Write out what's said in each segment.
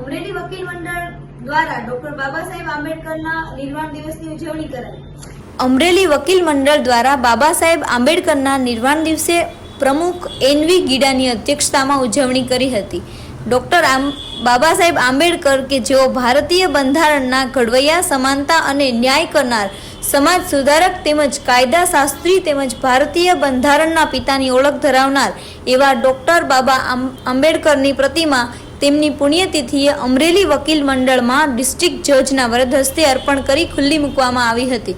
અમરેલી વકીલ મંડળ દ્વારા ડોક્ટર બાબા સાહેબ આંબેડકરના નિર્વાણ દિવસની ઉજવણી કરાઈ. અમરેલી વકીલ મંડળ દ્વારા બાબા સાહેબ આંબેડકરના નિર્વાણ દિવસે પ્રમુખ એનવી ગીડાની અધ્યક્ષતામાં ઉજવણી કરી હતી. ડૉક્ટર આમ, બાબા સાહેબ આંબેડકર કે જેઓ ભારતીય બંધારણના ઘડવૈયા, સમાનતા અને ન્યાય કરનાર, સમાજ સુધારક તેમજ કાયદા શાસ્ત્રી તેમજ ભારતીય બંધારણના પિતાની ઓળખ ધરાવનાર એવા ડૉક્ટર બાબા આંબેડકરની પ્રતિમા તેમની પુણ્યતિથિએ અમરેલી વકીલ મંડળમાં ડિસ્ટ્રિક્ટ જજના વરદ હસ્તે અર્પણ કરી ખુલ્લી મૂકવામાં આવી હતી.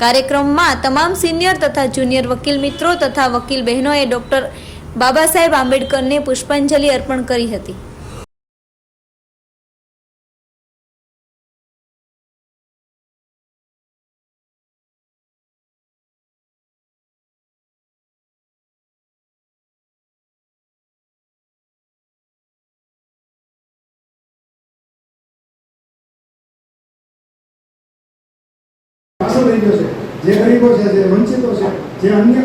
કાર્યક્રમમાં તમામ સિનિયર તથા જુનિયર વકીલ મિત્રો તથા વકીલ બહેનોએ ડૉક્ટર બાબા સાહેબ આંબેડકરને પુષ્પાંજલિ અર્પણ કરી હતી. રહી ગયો જે ગરીબો છે, જે વંચિતો છે, જે અન્ય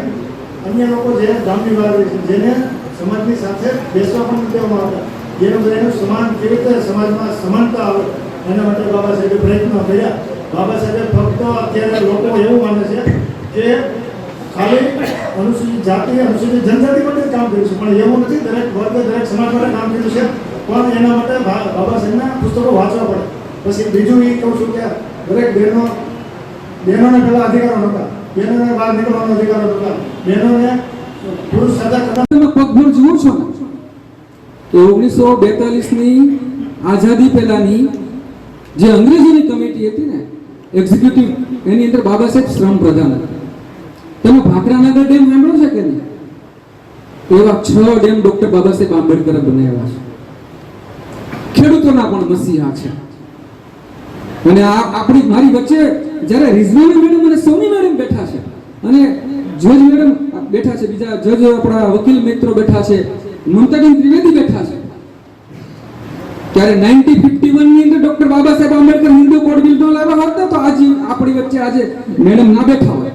અન્ય લોકો જે ગામની બહાર છે, જેને સમાજની સાથે બેસવા પણ દેવામાં આવતા. જેનો એનું સમાન કેવી રીતે સમાજમાં સમાનતા આવે, એના માટે બાબા સાહેબે પ્રયત્નો કર્યા. બાબા સાહેબે ફક્ત અત્યારે લોકો એવું માને છે કે ખાલી અનુસૂચિત જાતિ, અનુસૂચિત જનજાતિ માટે કામ કર્યું છે. પણ એવું નથી, દરેક વર્ગ, દરેક સમાજ માટે કામ કર્યું છે. પણ એના માટે બાબા સાહેબના પુસ્તકો વાંચવા પડે. પછી બીજું એ કહું છું કે દરેક બહેનો બહેનોને પેલા અધિકારો નહોતા. બહેનોને બહાર નીકળવાનો અધિકારો નહોતા. બહેનોને પુરુષ સજા કદાચ પગભર જુઓ છો તો ઓગણીસો બેતાલીસની આઝાદી પહેલાની જે અંગ્રેજોની કમિટી હતી ને, એક્ઝિક્યુટિવ, એની અંદર બાબા સાહેબ શ્રમ પ્રધાન તમે ભાખરાનગર ડેમ સાંભળો છે કે નહીં? એવા છ ડેમ ડોક્ટર બાબા સાહેબ આંબેડકરે બનાવ્યા છે. ખેડૂતોના પણ મસીહા છે. અને આ આપણી મારી વચ્ચે જ્યારે રિઝવાના મેડમ અને સૌમી મેડમ બેઠા છે, અને જજ મેડમ બેઠા છે, બીજા જજ આપણા વકીલ મિત્રો બેઠા છે મમતાબેન ત્રિવેદી બેઠા છે. ત્યારે 1951 ની અંદર doctor Baba Saheb Ambedkar Hindu code bill નો લાવ્યા હતા તો આજે આપણી વચ્ચે આજે મેડમ ના બેઠા હોય.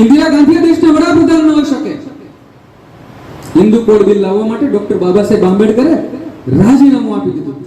ઇન્દિરા ગાંધી દેશના વડાપ્રધાન ન હોઈ શકે. હિન્દુ કોડ બિલ લાવવા માટે ડોક્ટર બાબા સાહેબ આંબેડકરે રાજીનામું આપી દીધું.